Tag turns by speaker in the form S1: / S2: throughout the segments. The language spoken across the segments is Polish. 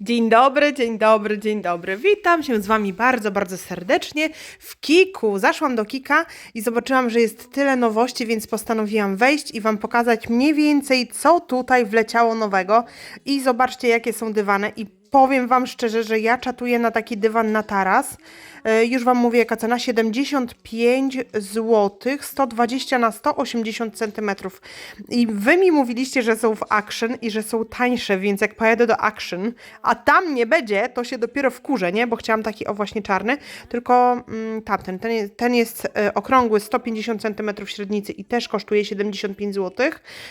S1: Dzień dobry, dzień dobry, dzień dobry. Witam się z Wami bardzo, bardzo serdecznie w Kiku. Zaszłam do Kika i zobaczyłam, że jest tyle nowości, więc postanowiłam wejść i Wam pokazać mniej więcej, co tutaj wleciało nowego. I zobaczcie, jakie są dywany. I powiem Wam szczerze, że ja czatuję na taki dywan na taras. E, Już Wam mówię, jaka cena 75 zł, 120 na 180 cm. I Wy mi mówiliście, że są w Action i że są tańsze, więc jak pojadę do Action, a tam nie będzie, to się dopiero wkurzę, nie? Bo chciałam taki o właśnie czarny, tylko mm, tamten, ten ten jest e, okrągły, 150 cm średnicy i też kosztuje 75 zł,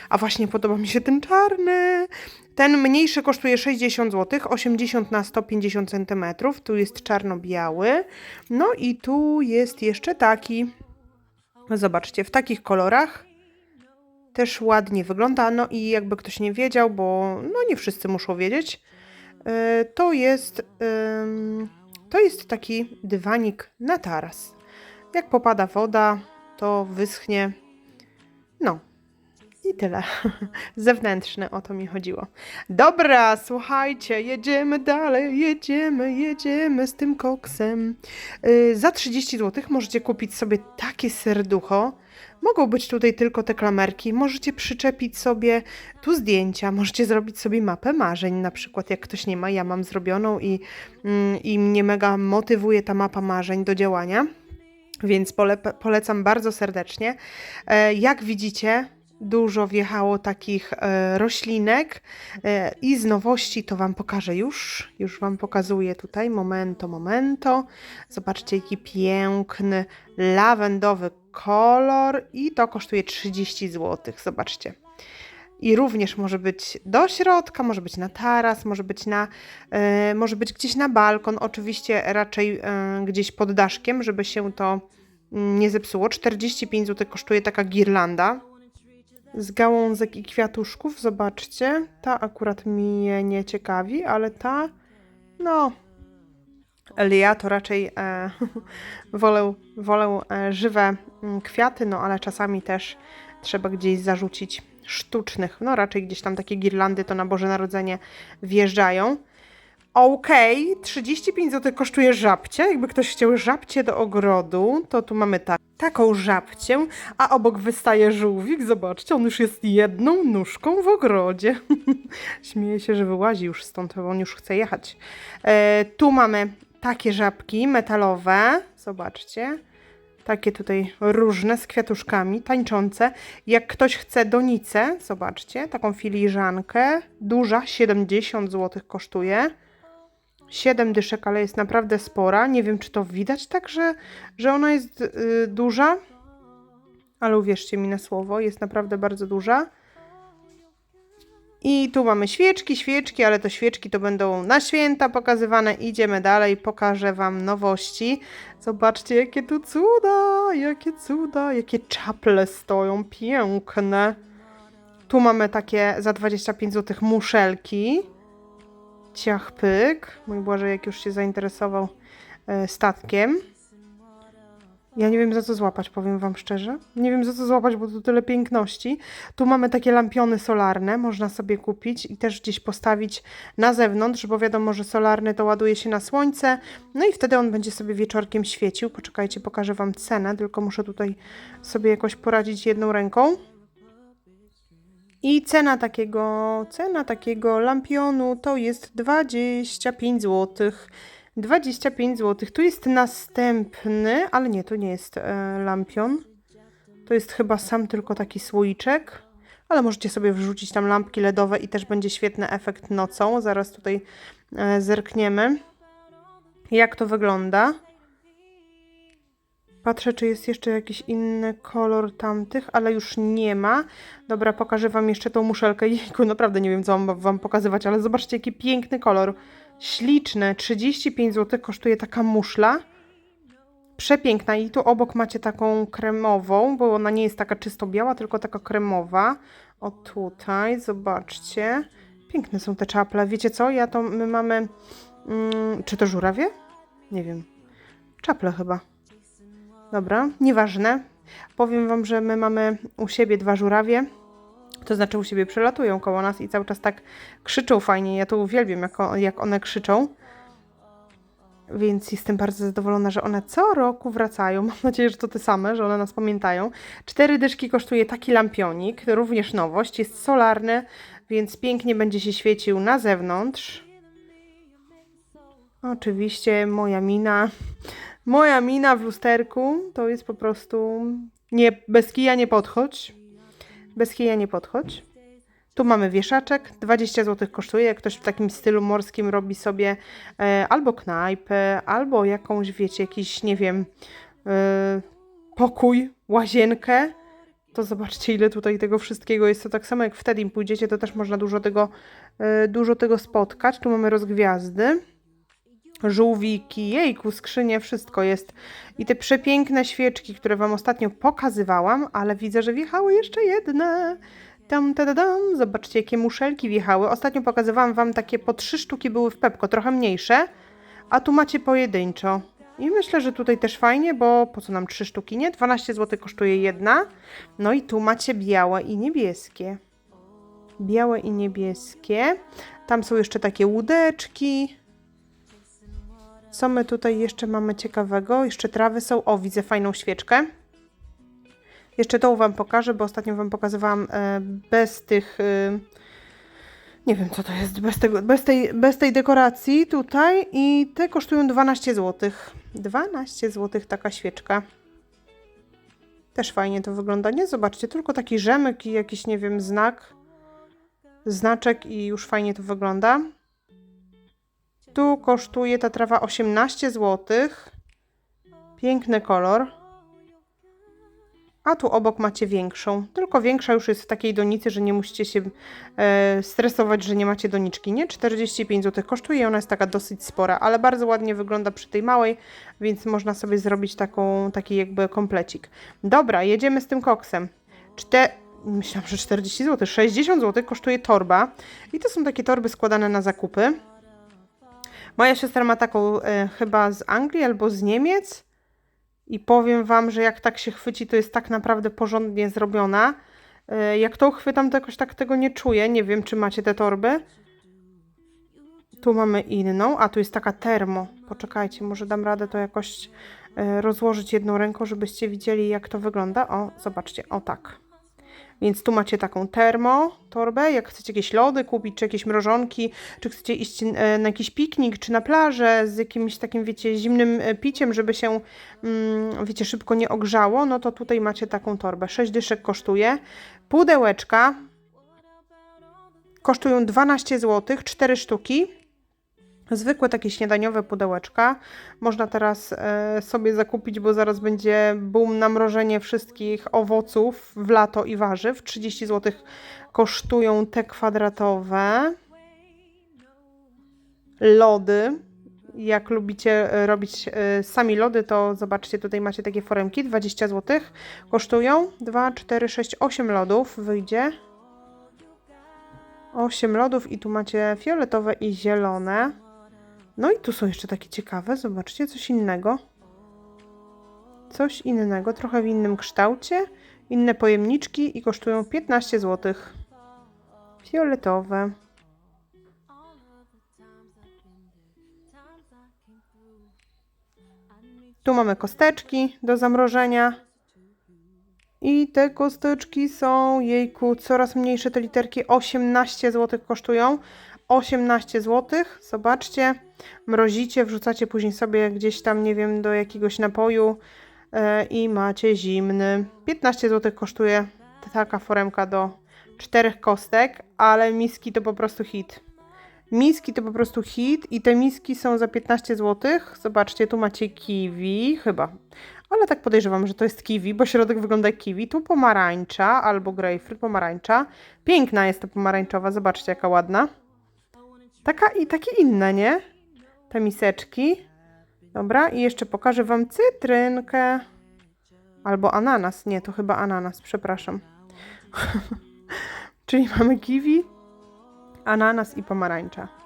S1: a właśnie podoba mi się ten czarny. Ten mniejszy kosztuje 60 zł, 80 na 150 cm. Tu jest czarno-biały. No i tu jest jeszcze taki. Zobaczcie, w takich kolorach. Też ładnie wygląda. No i jakby ktoś nie wiedział, bo no nie wszyscy muszą wiedzieć, yy, to jest, to jest taki dywanik na taras. Jak popada woda, to wyschnie. No, i tyle. Zewnętrzny, o to mi chodziło. Dobra, słuchajcie, jedziemy dalej, jedziemy, jedziemy z tym koksem. Yy, za 30 zł możecie kupić sobie takie serducho. Mogą być tutaj tylko te klamerki. Możecie przyczepić sobie tu zdjęcia, możecie zrobić sobie mapę marzeń, na przykład jak ktoś nie ma, ja mam zrobioną i, mm, i mnie mega motywuje ta mapa marzeń do działania. Więc pole, polecam bardzo serdecznie. E, jak widzicie, dużo wjechało takich e, roślinek e, i z nowości to Wam pokażę już. Już Wam pokazuję tutaj. Momento, momento. Zobaczcie, jaki piękny lawendowy kolor i to kosztuje 30 zł. Zobaczcie. I również może być do środka, może być na taras, może być, na, e, może być gdzieś na balkon, oczywiście raczej gdzieś pod daszkiem, żeby się to mm, nie zepsuło. 45 zł kosztuje taka girlanda z gałązek i kwiatuszków. Zobaczcie, ta akurat mnie nie ciekawi, ale ta, no, ja to raczej e, wolę, wolę e, żywe mm, kwiaty, no ale czasami też trzeba gdzieś zarzucić sztucznych. No raczej gdzieś tam takie girlandy to na Boże Narodzenie wjeżdżają. Okej, 35 zł kosztuje żabcie. Jakby ktoś chciał żabcie do ogrodu, to tu mamy ta, taką żabcię, a obok wystaje żółwik. Zobaczcie, on już jest jedną nóżką w ogrodzie. Śmieję się, że wyłazi już stąd, bo on już chce jechać. E, tu mamy takie żabki metalowe. Zobaczcie. Takie tutaj różne z kwiatuszkami, tańczące. Jak ktoś chce donicę, zobaczcie, taką filiżankę, duża, 70 zł kosztuje. 7 dyszek, ale jest naprawdę spora. Nie wiem, czy to widać tak, że, że ona jest y, duża, ale uwierzcie mi na słowo, jest naprawdę bardzo duża. I tu mamy świeczki, świeczki, ale to świeczki to będą na święta pokazywane. Idziemy dalej, pokażę Wam nowości. Zobaczcie, jakie tu cuda, jakie cuda, jakie czaple stoją, piękne. Tu mamy takie za 25 zł muszelki. Ciach pyk. Mój Boże, jak już się zainteresował e, statkiem. Ja nie wiem za co złapać, powiem Wam szczerze. Nie wiem za co złapać, bo tu tyle piękności. Tu mamy takie lampiony solarne, można sobie kupić i też gdzieś postawić na zewnątrz, bo wiadomo, że solarny to ładuje się na słońce. No i wtedy on będzie sobie wieczorkiem świecił. Poczekajcie, pokażę Wam cenę, tylko muszę tutaj sobie jakoś poradzić jedną ręką. I cena takiego, cena takiego lampionu to jest 25 zł. 25 zł. Tu jest następny, ale nie, to nie jest e, lampion. To jest chyba sam tylko taki słoiczek. Ale możecie sobie wrzucić tam lampki LEDowe i też będzie świetny efekt nocą. Zaraz tutaj e, zerkniemy, jak to wygląda. Patrzę, czy jest jeszcze jakiś inny kolor tamtych, ale już nie ma. Dobra, pokażę Wam jeszcze tą muszelkę. Jejku, naprawdę nie wiem, co mam Wam pokazywać, ale zobaczcie, jaki piękny kolor. Śliczne. 35 zł kosztuje taka muszla. Przepiękna. I tu obok macie taką kremową, bo ona nie jest taka czysto biała, tylko taka kremowa. O tutaj, zobaczcie. Piękne są te czaple. Wiecie co? Ja to, my mamy... Mm, czy to żurawie? Nie wiem. Czaple chyba. Dobra, nieważne. Powiem Wam, że my mamy u siebie dwa żurawie. To znaczy u siebie przelatują koło nas i cały czas tak krzyczą fajnie. Ja to uwielbiam, jak, o, jak one krzyczą. Więc jestem bardzo zadowolona, że one co roku wracają. Mam nadzieję, że to te same, że one nas pamiętają. Cztery dyszki kosztuje taki lampionik, również nowość. Jest solarny, więc pięknie będzie się świecił na zewnątrz. Oczywiście moja mina. Moja mina w lusterku to jest po prostu nie, bez kija nie podchodź. Bez kija nie podchodź. Tu mamy wieszaczek, 20 zł kosztuje. Jak ktoś w takim stylu morskim robi sobie e, albo knajpę, albo jakąś, wiecie, jakiś, nie wiem, e, pokój, łazienkę, to zobaczcie, ile tutaj tego wszystkiego jest. To tak samo jak wtedy im pójdziecie, to też można dużo tego, e, dużo tego spotkać. Tu mamy rozgwiazdy żółwiki, jejku, skrzynie, wszystko jest. I te przepiękne świeczki, które Wam ostatnio pokazywałam, ale widzę, że wjechały jeszcze jedne. Tam, ta, dam. Zobaczcie, jakie muszelki wjechały. Ostatnio pokazywałam Wam takie po trzy sztuki były w Pepko, trochę mniejsze, a tu macie pojedynczo. I myślę, że tutaj też fajnie, bo po co nam trzy sztuki, nie? 12 zł kosztuje jedna. No i tu macie białe i niebieskie. Białe i niebieskie. Tam są jeszcze takie łódeczki. Co my tutaj jeszcze mamy ciekawego? Jeszcze trawy są. O, widzę fajną świeczkę. Jeszcze tą Wam pokażę, bo ostatnio Wam pokazywałam e, bez tych. E, nie wiem, co to jest, bez, tego, bez, tej, bez tej dekoracji tutaj. I te kosztują 12 zł. 12 zł taka świeczka. Też fajnie to wygląda. Nie zobaczcie, tylko taki rzemyk i jakiś, nie wiem, znak. Znaczek i już fajnie to wygląda. Tu kosztuje ta trawa 18 zł. Piękny kolor. A tu obok macie większą. Tylko większa już jest w takiej donicy, że nie musicie się e, stresować, że nie macie doniczki. Nie? 45 zł kosztuje. Ona jest taka dosyć spora, ale bardzo ładnie wygląda przy tej małej, więc można sobie zrobić taką, taki jakby komplecik. Dobra, jedziemy z tym koksem. Czte... Myślałam, że 40 zł. 60 zł kosztuje torba. I to są takie torby składane na zakupy. Moja siostra ma taką e, chyba z Anglii albo z Niemiec. I powiem Wam, że jak tak się chwyci, to jest tak naprawdę porządnie zrobiona. E, jak to chwytam, to jakoś tak tego nie czuję. Nie wiem, czy macie te torby. Tu mamy inną, a tu jest taka termo. Poczekajcie, może dam radę to jakoś e, rozłożyć jedną ręką, żebyście widzieli, jak to wygląda. O, zobaczcie, o tak. Więc tu macie taką termo torbę, jak chcecie jakieś lody kupić, czy jakieś mrożonki, czy chcecie iść e, na jakiś piknik, czy na plażę z jakimś takim, wiecie, zimnym e, piciem, żeby się, mm, wiecie, szybko nie ogrzało, no to tutaj macie taką torbę. 6 dyszek kosztuje. Pudełeczka kosztują 12 zł, 4 sztuki. Zwykłe takie śniadaniowe pudełeczka. Można teraz e, sobie zakupić, bo zaraz będzie boom na mrożenie wszystkich owoców w lato i warzyw. 30 zł kosztują te kwadratowe. Lody. Jak lubicie e, robić e, sami lody, to zobaczcie, tutaj macie takie foremki. 20 zł kosztują. 2, 4, 6, 8 lodów wyjdzie. 8 lodów i tu macie fioletowe i zielone. No i tu są jeszcze takie ciekawe, zobaczcie, coś innego. Coś innego, trochę w innym kształcie. Inne pojemniczki i kosztują 15 zł. Fioletowe. Tu mamy kosteczki do zamrożenia. I te kosteczki są, jejku, coraz mniejsze te literki, 18 zł kosztują. 18 zł, zobaczcie, mrozicie, wrzucacie później sobie gdzieś tam, nie wiem, do jakiegoś napoju yy, i macie zimny. 15 zł kosztuje taka foremka do czterech kostek, ale miski to po prostu hit. Miski to po prostu hit i te miski są za 15 zł. Zobaczcie, tu macie kiwi, chyba. Ale tak podejrzewam, że to jest kiwi, bo środek wygląda jak kiwi. Tu pomarańcza albo grapefruit, pomarańcza. Piękna jest ta pomarańczowa, zobaczcie jaka ładna. Taka i takie inne, nie? Te miseczki. Dobra, i jeszcze pokażę Wam cytrynkę. Albo ananas. Nie, to chyba ananas, przepraszam. Czyli mamy kiwi, ananas i pomarańcza.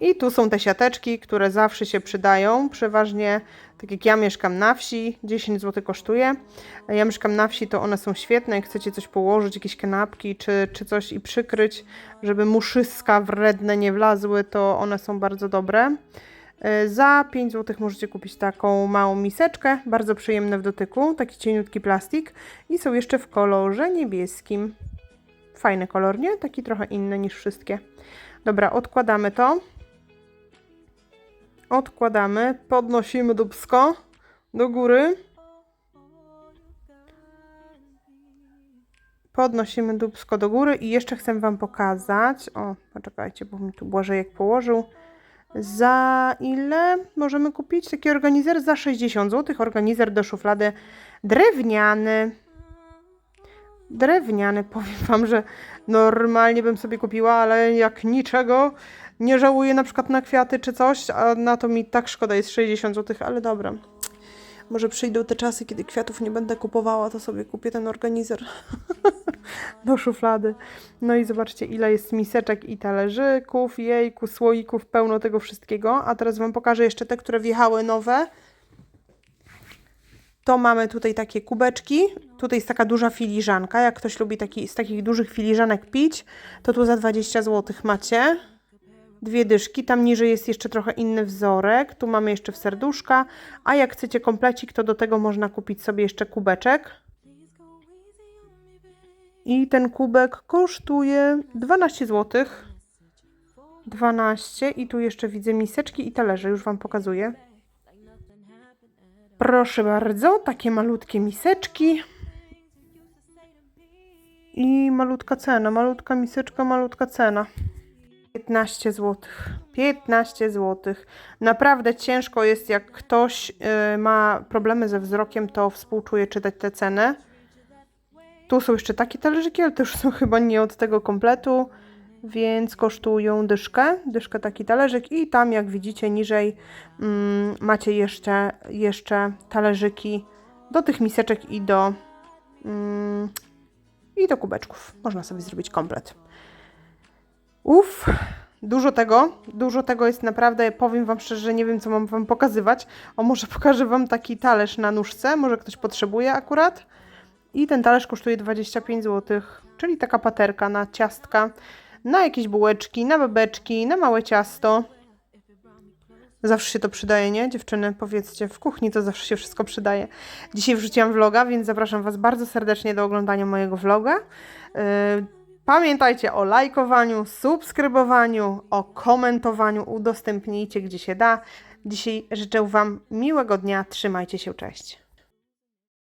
S1: I tu są te siateczki, które zawsze się przydają. Przeważnie, tak jak ja mieszkam na wsi, 10 zł kosztuje. Ja mieszkam na wsi, to one są świetne. Jak chcecie coś położyć, jakieś kanapki czy, czy coś i przykryć, żeby muszyska wredne nie wlazły, to one są bardzo dobre. E, Za 5 zł możecie kupić taką małą miseczkę, bardzo przyjemne w dotyku, taki cieniutki plastik i są jeszcze w kolorze niebieskim. Fajny kolor, nie? Taki trochę inny niż wszystkie. Dobra, odkładamy to. Odkładamy, podnosimy dubsko do góry. Podnosimy dubsko do góry i jeszcze chcę Wam pokazać. O, poczekajcie, bo mi tu Błażejek położył. Za ile możemy kupić taki organizer? Za 60 zł. Organizer do szuflady drewniany. Drewniany. Powiem Wam, że normalnie bym sobie kupiła, ale jak niczego nie żałuję na przykład na kwiaty czy coś, a na to mi tak szkoda jest 60 zł, ale dobra. Może przyjdą te czasy, kiedy kwiatów nie będę kupowała, to sobie kupię ten organizer do szuflady. No i zobaczcie, ile jest miseczek i talerzyków, jejku, słoików, pełno tego wszystkiego. A teraz Wam pokażę jeszcze te, które wjechały nowe. To mamy tutaj takie kubeczki. Tutaj jest taka duża filiżanka. Jak ktoś lubi taki, z takich dużych filiżanek pić, to tu za 20 zł macie. Dwie dyszki. Tam niżej jest jeszcze trochę inny wzorek. Tu mamy jeszcze w serduszka. A jak chcecie komplecik, to do tego można kupić sobie jeszcze kubeczek. I ten kubek kosztuje 12 zł. 12. I tu jeszcze widzę miseczki i talerze. Już Wam pokazuję. Proszę bardzo, takie malutkie miseczki. I malutka cena, malutka miseczka, malutka cena. 15 zł. 15 zł. Naprawdę ciężko jest, jak ktoś y, ma problemy ze wzrokiem, to współczuję czytać te ceny. Tu są jeszcze takie talerzyki, ale to już są chyba nie od tego kompletu, więc kosztują dyszkę. Dyszkę taki talerzyk i tam jak widzicie niżej mm, macie jeszcze, jeszcze talerzyki do tych miseczek i do, mm, i do kubeczków. Można sobie zrobić komplet. Uff, dużo tego, dużo tego jest naprawdę, powiem Wam szczerze, że nie wiem, co mam Wam pokazywać. O, może pokażę Wam taki talerz na nóżce, może ktoś potrzebuje akurat. I ten talerz kosztuje 25 zł, czyli taka paterka na ciastka, na jakieś bułeczki, na babeczki, na małe ciasto. Zawsze się to przydaje, nie? Dziewczyny, powiedzcie, w kuchni to zawsze się wszystko przydaje. Dzisiaj wrzuciłam vloga, więc zapraszam Was bardzo serdecznie do oglądania mojego vloga. Yy, Pamiętajcie o lajkowaniu, subskrybowaniu, o komentowaniu, udostępnijcie gdzie się da. Dzisiaj życzę Wam miłego dnia, trzymajcie się, cześć.